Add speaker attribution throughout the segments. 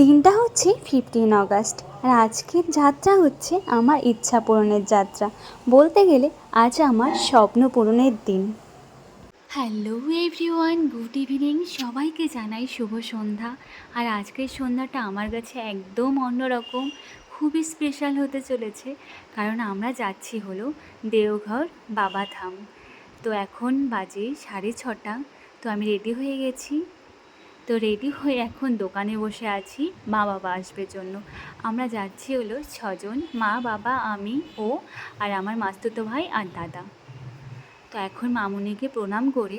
Speaker 1: দিনটা হচ্ছে fifteen August আর আজকের যাত্রা হচ্ছে আমার ইচ্ছা পূরণের যাত্রা। বলতে গেলে আজ আমার স্বপ্ন পূরণের দিন। হ্যালো এভরিওয়ান গুড ইভিনিং সবাইকে জানাই শুভ সন্ধ্যা। আর আজকের সন্ধ্যাটা আমার কাছে একদম অন্যরকম, খুবই স্পেশাল হতে চলেছে। কারণ আমরা যাচ্ছি হলো দেওঘর বাবাধাম। তো এখন বাজে সাড়ে ছটা। তো আমি রেডি হয়ে গেছি। তো রেডি হয়ে এখন দোকানে বসে আছি মা বাবা আসবে জন্য। আমরা যাচ্ছি হলো ছজন মা বাবা আমি ও আর আমার মাস্তুতো ভাই আর দাদা। তো এখন মামুনিকে প্রণাম করে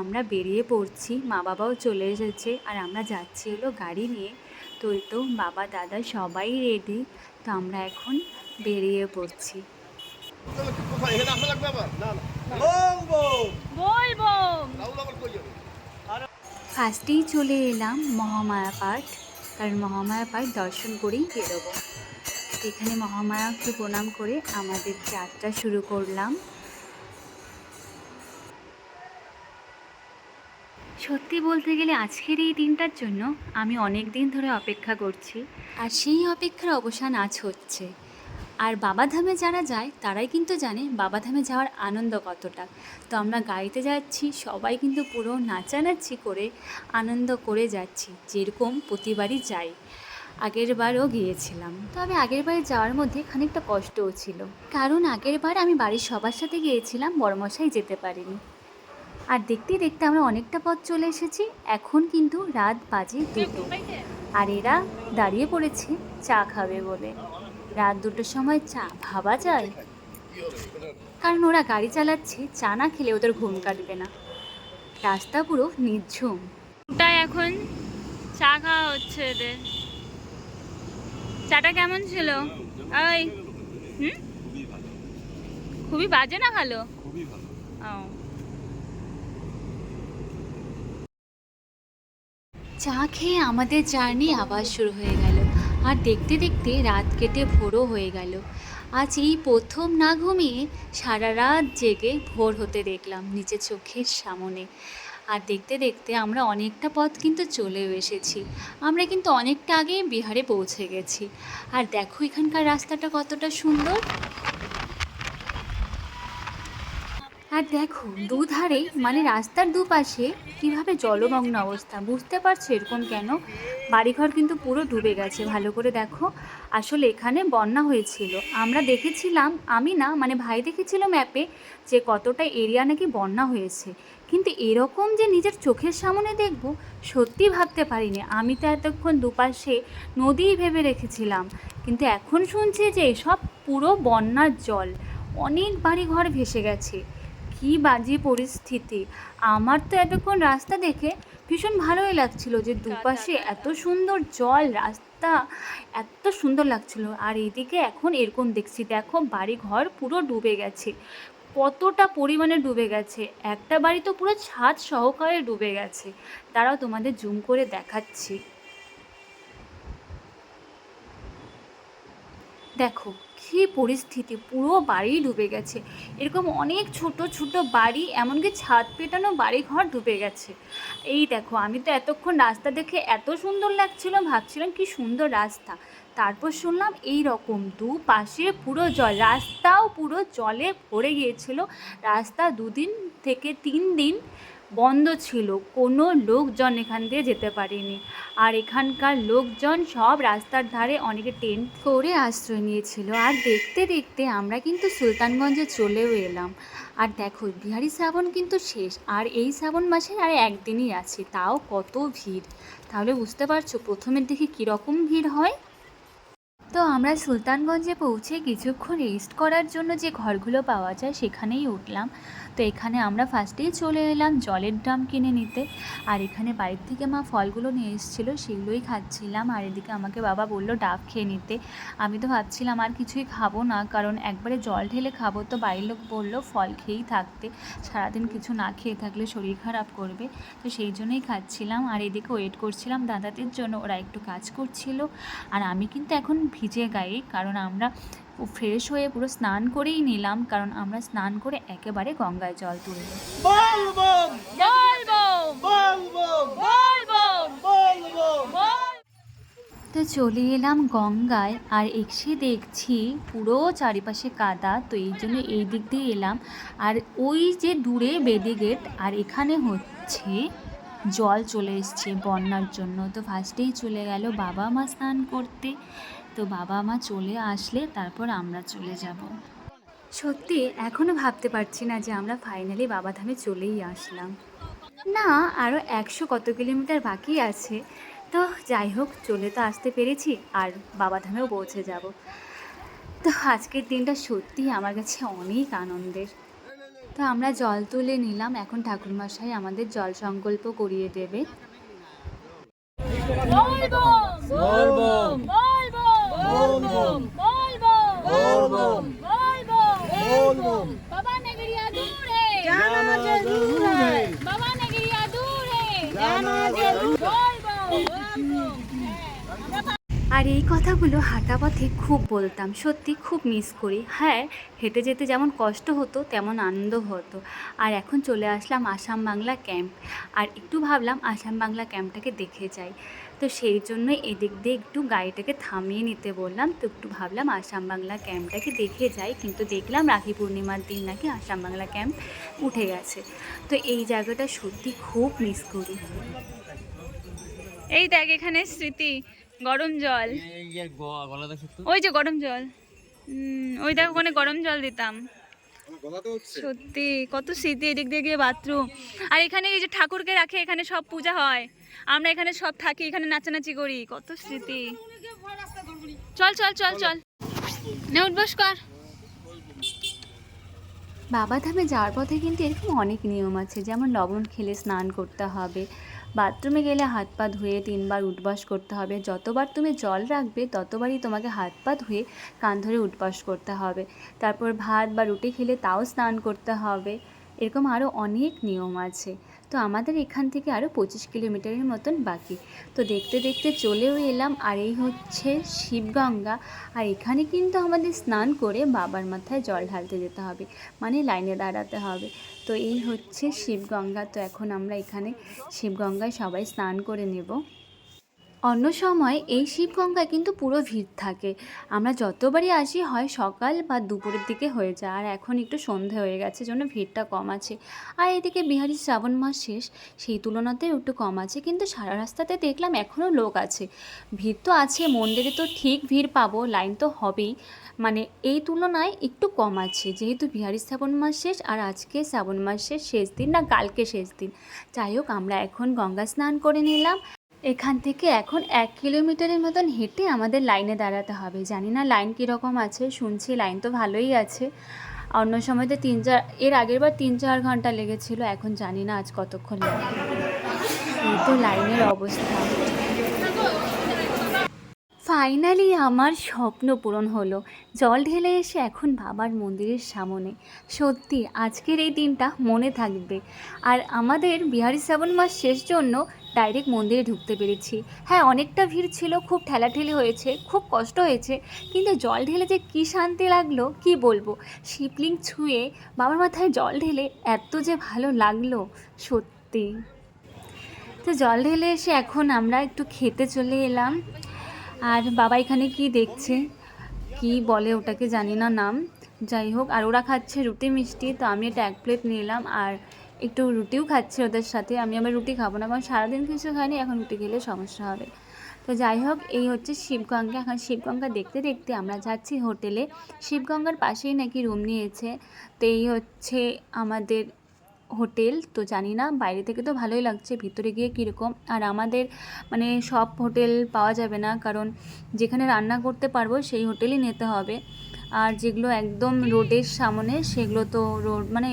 Speaker 1: আমরা বেরিয়ে পড়ছি মা বাবাও চলে এসেছে আর আমরা যাচ্ছি হলো গাড়ি নিয়ে। তো তো বাবা দাদা সবাই রেডি তো আমরা এখন বেরিয়ে পড়ছি।
Speaker 2: বলব
Speaker 3: বলব
Speaker 2: রাহুল আবার কই যাবে
Speaker 1: ফার্স্টেই চলে এলাম মহামায়া পাঠ কারণ মহামায়া পাঠ দর্শন করেই বেরোবো। এখানে মহামায়াকে প্রণাম করে আমাদের যাত্রা শুরু করলাম। সত্যি বলতে গেলে আজকের এই দিনটার জন্য আমি অনেক দিন ধরে অপেক্ষা করছি। আর সেই অপেক্ষার অবসান আজ হচ্ছে। আর বাবাধামে যারা যায়, তারাই কিন্তু জানে বাবাধামে যাওয়ার আনন্দ কতটা। তো আমরা গাড়িতে যাচ্ছি, সবাই কিন্তু পুরো নাচানাচি করে আনন্দ করে যাচ্ছি, যেরকম প্রতিবারই যাই। আগের বারও গিয়েছিলাম। তবে আগের বারে যাওয়ার মধ্যে খানিকটা কষ্টও ছিল। কারণ আগের বার আমি বাড়ির সবার সাথে গিয়েছিলাম, বড়মশাই যেতে পারিনি। আর দেখতে দেখতে আমরা অনেকটা পথ চলে এসেছি, এখন কিন্তু রাত বাজে দুটো। আর এরা দাঁড়িয়ে পড়েছে চা খাবে বলে। রাত দুটোর সময় চা ভাবা যায়। কারণ ওরা গাড়ি চালাচ্ছে চা না খেলে ওদের ঘুম কাটবে না। রাস্তা পুরো নির্ঝুম
Speaker 3: ওটা এখন চা খাওয়া হচ্ছে এদের। চাটা কেমন ছিল? ওই হুম? খুবই বাজে না ভালো?
Speaker 2: খুবই ভালো।
Speaker 3: ও।
Speaker 1: চা খেয়ে আমাদের জার্নি আবার শুরু হয়ে গেল। আর দেখতে দেখতে রাত কেটে ভোরও হয়ে গেল। আজ এই প্রথম না ঘুমিয়ে সারা রাত জেগে ভোর হতে দেখলাম নিচে চোখের সামনে। আর দেখতে দেখতে আমরা অনেকটা পথ কিন্তু চলেও এসেছি। আমরা কিন্তু অনেকটা আগে বিহারে পৌঁছে গেছি। আর দেখো এখানকার রাস্তাটা কতটা সুন্দর। আর দেখো দুধারে মানে রাস্তার দুপাশে কীভাবে জলমগ্ন অবস্থা, বুঝতে পারছ এরকম কেন? বাড়িঘর কিন্তু পুরো ডুবে গেছে, ভালো করে দেখো। আসলে এখানে বন্যা হয়েছিল। আমরা দেখেছিলাম, আমি না মানে ভাই দেখেছিল ম্যাপে যে কতটা এরিয়া নাকি বন্যা হয়েছে। কিন্তু এরকম যে নিজের চোখের সামনে দেখব, সত্যি ভাবতে পারিনি। আমি তো এতক্ষণ দুপাশে নদীই ভেবে রেখেছিলাম। কিন্তু এখন শুনছি যে এসব পুরো বন্যার জল, অনেক বাড়ি ঘর ভেসে গেছে। কি বাজে পরিস্থিতি। আমার তো এতক্ষণ রাস্তা দেখে ভীষণ ভালোই লাগছিল যে দুপাশে এত সুন্দর জল, রাস্তা এত সুন্দর লাগছিল। আর এদিকে এখন এরকম দেখছি, দেখো বাড়ি ঘর পুরো ডুবে গেছে। কতটা পরিমাণে ডুবে গেছে। একটা বাড়ি তো পুরো ছাদ সহকারে ডুবে গেছে। তারাও তোমাদের জুম করে দেখাচ্ছি। দেখো কী পরিস্থিতি, পুরো বাড়ি ডুবে গেছে। এরকম অনেক ছোট ছোট বাড়ি, এমনকি ছাদ পেটানো বাড়ি ঘর ডুবে গেছে। এই দেখো, আমি তো এতক্ষণ রাস্তা দেখে এত সুন্দর লাগছিল, ভাবছিলাম কি সুন্দর রাস্তা। তারপর শুনলাম এই রকম দু পাশে পুরো জল, রাস্তাও পুরো জলে ভরে গিয়েছিল। রাস্তা দুদিন থেকে তিন দিন বন্ধ ছিল। কোনো লোকজন এখান দিয়ে যেতে পারেনি। আর এখানকার লোকজন সব রাস্তার ধারে অনেকে টেন্ট করে আশ্রয় নিয়েছিল। আর দেখতে দেখতে আমরা কিন্তু সুলতানগঞ্জে চলেও এলাম। আর দেখো, বিহারি শ্রাবণ কিন্তু শেষ। আর এই শ্রাবণ মাসের আর একদিনই আছে। তাও কত ভিড়। তাহলে বুঝতে পারছ প্রথমের দিকে কীরকম ভিড় হয়? তো আমরা সুলতানগঞ্জে পৌঁছে কিছুক্ষণ রেস্ট করার জন্য যে ঘরগুলো পাওয়া যায় সেখানেই উঠলাম। তো এখানে আমরা ফার্স্টেই চলে এলাম জলের ড্রাম কিনে নিতে। আর এখানে বাড়ির থেকে মা ফলগুলো নিয়ে এসেছিল, সেগুলোই খাচ্ছিলাম। আর এদিকে আমাকে বাবা বলল, ডাব খেয়ে নিতে। আমি তো ভাবছিলাম আর কিছুই খাব না, কারণ একবারে জল ঢেলে খাব তো বাড়ির লোক বলল, ফল খেয়েই থাকতে। সারাদিন কিছু না খেয়ে থাকলে শরীর খারাপ করবে। তো সেই জন্যই খাচ্ছিলাম। আর এদিকে ওয়েট করছিলাম দাদাদের জন্য, ওরা একটু কাজ করছিল। আর আমি কিন্তু এখন ভিজে গায়ে, কারণ আমরা ফ্রেশ হয়ে পুরো স্নান করেই নিলাম কারণ আমরা স্নান করে একেবারে গঙ্গায় জল
Speaker 3: বল
Speaker 1: তো চলে এলাম গঙ্গায় আর এসে দেখছি পুরো চারিপাশে কাদা তো এই জন্য এই দিক দিয়ে এলাম। আর ওই যে দূরে বেদি গেট আর এখানে হচ্ছে জল চলে এসছে বন্যার জন্য। তো ফার্স্টেই চলে গেল বাবা মা স্নান করতে। তো বাবা মা চলে আসলে তারপর আমরা চলে যাব। সত্যি এখনও ভাবতে পারছি না যে আমরা ফাইনালি বাবাধামে চলেই আসলাম। না আরও একশো কত কিলোমিটার বাকি আছে। তো যাই হোক চলে তো আসতে পেরেছি আর বাবাধামেও পৌঁছে যাব। তো আজকের দিনটা সত্যি আমার কাছে অনেক আনন্দের। তো আমরা জল তুলে নিলাম এখন ঠাকুরমশাই আমাদের জল সংকল্প করিয়ে দেবে। কথাগুলো হাঁটা পথে খুব বলতাম, সত্যি খুব মিস করি। হ্যাঁ হেঁটে যেতে যেমন কষ্ট হতো, তেমন আনন্দ হতো। আর এখন চলে আসলাম আসাম বাংলা ক্যাম্প আর একটু ভাবলাম আসাম বাংলা ক্যাম্পটাকে দেখে যাই। তো সেই জন্যই এদিক দিয়ে একটু গাড়িটাকে থামিয়ে নিতে বললাম। তো একটু ভাবলাম আসাম বাংলা ক্যাম্পটাকে দেখে যাই। কিন্তু দেখলাম রাখি পূর্ণিমার দিন নাকি আসাম বাংলা ক্যাম্প উঠে গেছে। তো এই জায়গাটা সত্যি খুব মিস করি।
Speaker 3: এই দেখ এখানে স্মৃতি। গরম জল। ওই যে গরম জল। ওই দেখো ওখানে গরম জল দিতাম। সত্যি কত স্মৃতি এদিক দিয়ে গিয়ে বাথরুম। আর এখানে এই যে ঠাকুরকে রাখে এখানে সব পূজা হয়। আমরা এখানে সব থাকি এখানে নাচানাচি করি। কত স্মৃতি। চল চল চল চল। নে উঠবস কর।
Speaker 1: বাবাধামে যাওয়ার পথে কিন্তু এরকম অনেক নিয়ম আছে। যেমন লবণ খেলে স্নান করতে হবে। বাথরুমে গেলে হাত পা ধুয়ে তিনবার উঠবাস করতে হবে। যতবার তুমি জল রাখবে, ততবারই তোমাকে হাত পা ধুয়ে কান ধরে উঠবাস করতে হবে। তারপর ভাত বা রুটি খেলে তাও স্নান করতে হবে। এরকম আরও অনেক নিয়ম আছে। তো আমাদের এখান থেকে আরও পঁচিশ কিলোমিটারের মতন বাকি। তো দেখতে দেখতে চলেও এলাম, আর এই হচ্ছে শিবগঙ্গা। আর এখানে কিন্তু আমাদের স্নান করে বাবার মাথায় জল ঢালতে যেতে হবে মানে লাইনে দাঁড়াতে হবে। তো এই হচ্ছে শিবগঙ্গা। তো এখন আমরা এখানে শিবগঙ্গায় সবাই স্নান করে নেব। অন্য সময় এই শিবগঙ্গায় কিন্তু পুরো ভিড় থাকে। আমরা যতবারই আসি, হয় সকাল বা দুপুরের দিকে হয়ে যায়। আর এখন একটু সন্ধে হয়ে গেছে, জন্য ভিড়টা কম আছে। আর এদিকে বিহারি শ্রাবণ মাস শেষ, সেই তুলনাতেও একটু কম আছে। কিন্তু সারা রাস্তাতে দেখলাম এখনও লোক আছে। ভিড় তো আছে, মন্দিরে তো ঠিক ভিড় পাবো, লাইন তো হবেই। মানে এই তুলনায় একটু কম আছে। যেহেতু বিহারি শ্রাবণ মাস শেষ, আর আজকে শ্রাবণ মাসের শেষ দিন না, কালকে শেষ দিন। যাই হোক, আমরা এখন গঙ্গা স্নান করে নিলাম। এখান থেকে এখন এক কিলোমিটারের মতন হেঁটে আমাদের লাইনে দাঁড়াতে হবে। জানি না লাইন কীরকম আছে, শুনছি লাইন তো ভালোই আছে। অন্য সময় তো তিন চার, এর আগের বার তিন চার ঘণ্টা লেগেছিল, এখন জানি না আজ কতক্ষণ লাগবে এই তো লাইনের অবস্থা। ফাইনালি আমার স্বপ্ন পূরণ হলো। জল ঢেলে এসে এখন বাবার মন্দিরের সামনে। সত্যি, আজকের এই দিনটা মনে থাকবে। আর আমাদের বিহারি শ্রাবণ মাস শেষ জন্য ডাইরেক্ট মন্দিরে ঢুকতে পেরেছি। হ্যাঁ অনেকটা ভিড় ছিল, খুব ঠেলাঠেলি হয়েছে, খুব কষ্ট হয়েছে, কিন্তু জল ঢেলে যে কী শান্তি লাগল, কি বলব? শিবলিং ছুঁয়ে বাবার মাথায় জল ঢেলে এত যে ভালো লাগল, সত্যি। তো জল ঢেলে এসে এখন আমরা একটু খেতে চলে এলাম। আর বাবা এখানে কি দেখছে? কি বলে ওটাকে জানি না নাম। যাই হোক, আর ওরা খাচ্ছে রুটি মিষ্টি, তো আমি এটা এক প্লেট নিলাম। আর একটু রুটিও খাচ্ছি ওদের সাথে। আমি আবার রুটি খাব না, কারণ সারাদিন কিছু খাইনি, এখন রুটি খেলে সমস্যা হবে। তো যাই হোক, এই হচ্ছে শিবগঙ্গা। এখন শিবগঙ্গা দেখতে দেখতে আমরা যাচ্ছি হোটেলে শিবগঙ্গার পাশেই নাকি রুম নিয়েছে। তো এই হচ্ছে আমাদের হোটেল তো জানি না, বাইরে থেকে তো ভালোই লাগছে, ভিতরে গিয়ে কীরকম। আর আমাদের মানে সব হোটেল পাওয়া যাবে না, কারণ যেখানে রান্না করতে পারব সেই হোটেলই নিতে হবে। আর যেগুলো একদম রোডের সামনে, সেগুলো তো রোড মানে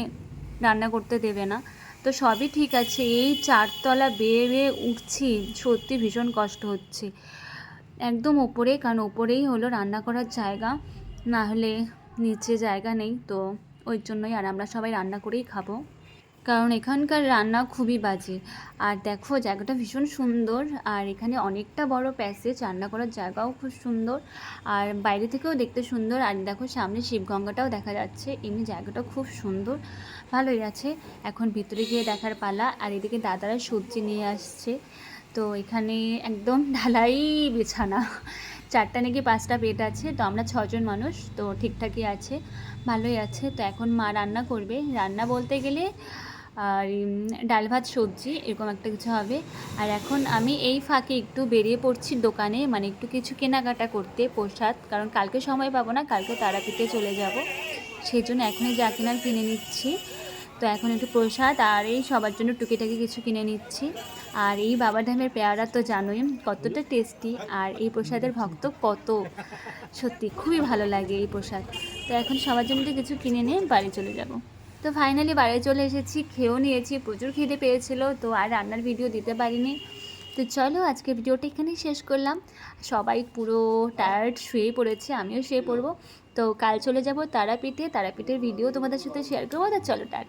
Speaker 1: রান্না করতে দেবে না। তো সবই ঠিক আছে। এই চারতলা বেয়ে বেয়ে উঠছি, সত্যি ভীষণ কষ্ট হচ্ছে। একদম ওপরে, কারণ ওপরেই হলো রান্না করার জায়গা। না হলে নিচে জায়গা নেই, তো ওই জন্যই আর আমরা সবাই রান্না করেই খাব। কারণ এখানকার রান্না খুবই বাজে। আর দেখো, জায়গাটা ভীষণ সুন্দর। আর এখানে অনেকটা বড় প্যাসেজ। রান্না করার জায়গাও খুব সুন্দর। আর বাইরে থেকেও দেখতে সুন্দর। আর দেখো, সামনে শিবগঙ্গাটাও দেখা যাচ্ছে। এমনি জায়গাটা খুব সুন্দর। ভালোই আছে। এখন ভিতরে গিয়ে দেখার পালা। আর এদিকে দাদারা সবজি নিয়ে আসছে। তো এখানে একদম ঢালাই বিছানা। চারটা নাকি পাঁচটা বেড আছে। তো আমরা ছজন মানুষ। তো ঠিকঠাকই আছে। ভালোই আছে। তো এখন মা রান্না করবে। রান্না বলতে গেলে আর ডাল ভাত সবজি, এরকম একটা কিছু হবে। আর এখন আমি এই ফাঁকে একটু বেরিয়ে পড়ছি দোকানে মানে একটু কিছু কেনাকাটা করতে প্রসাদ, কারণ কালকে সময় পাবো না, কালকে তারাপীঠে চলে যাব। সেই জন্য এখনই যা কেনার কিনে নিচ্ছি। তো এখন একটু প্রসাদ আর এই সবার জন্য টুকিটাকি কিছু কিনে নিচ্ছি। আর এই বাবাধামের পেয়ারা তো জানোই, কতটা টেস্টি আর এই প্রসাদের ভক্ত কত। সত্যি খুবই ভালো লাগে এই প্রসাদ। তো এখন সবার জন্য কিছু কিনে নিয়ে বাড়ি চলে যাব। তো ফাইনালি বাড়ি চলে এসেছি, খেয়েও নিয়েছি, প্রচুর খিদে পেয়েছিল, তো আর রান্নার ভিডিও দিতে পারিনি। তো চলো আজকে ভিডিওটা এখানেই শেষ করলাম। সবাই পুরো টায়ার্ড শুয়ে পড়েছে, আমিও শুয়ে পড়ব। তো কাল চলে যাব তারাপীঠে, তারাপীঠের ভিডিও তোমাদের সাথে শেয়ার করব, তো চলো টাটা।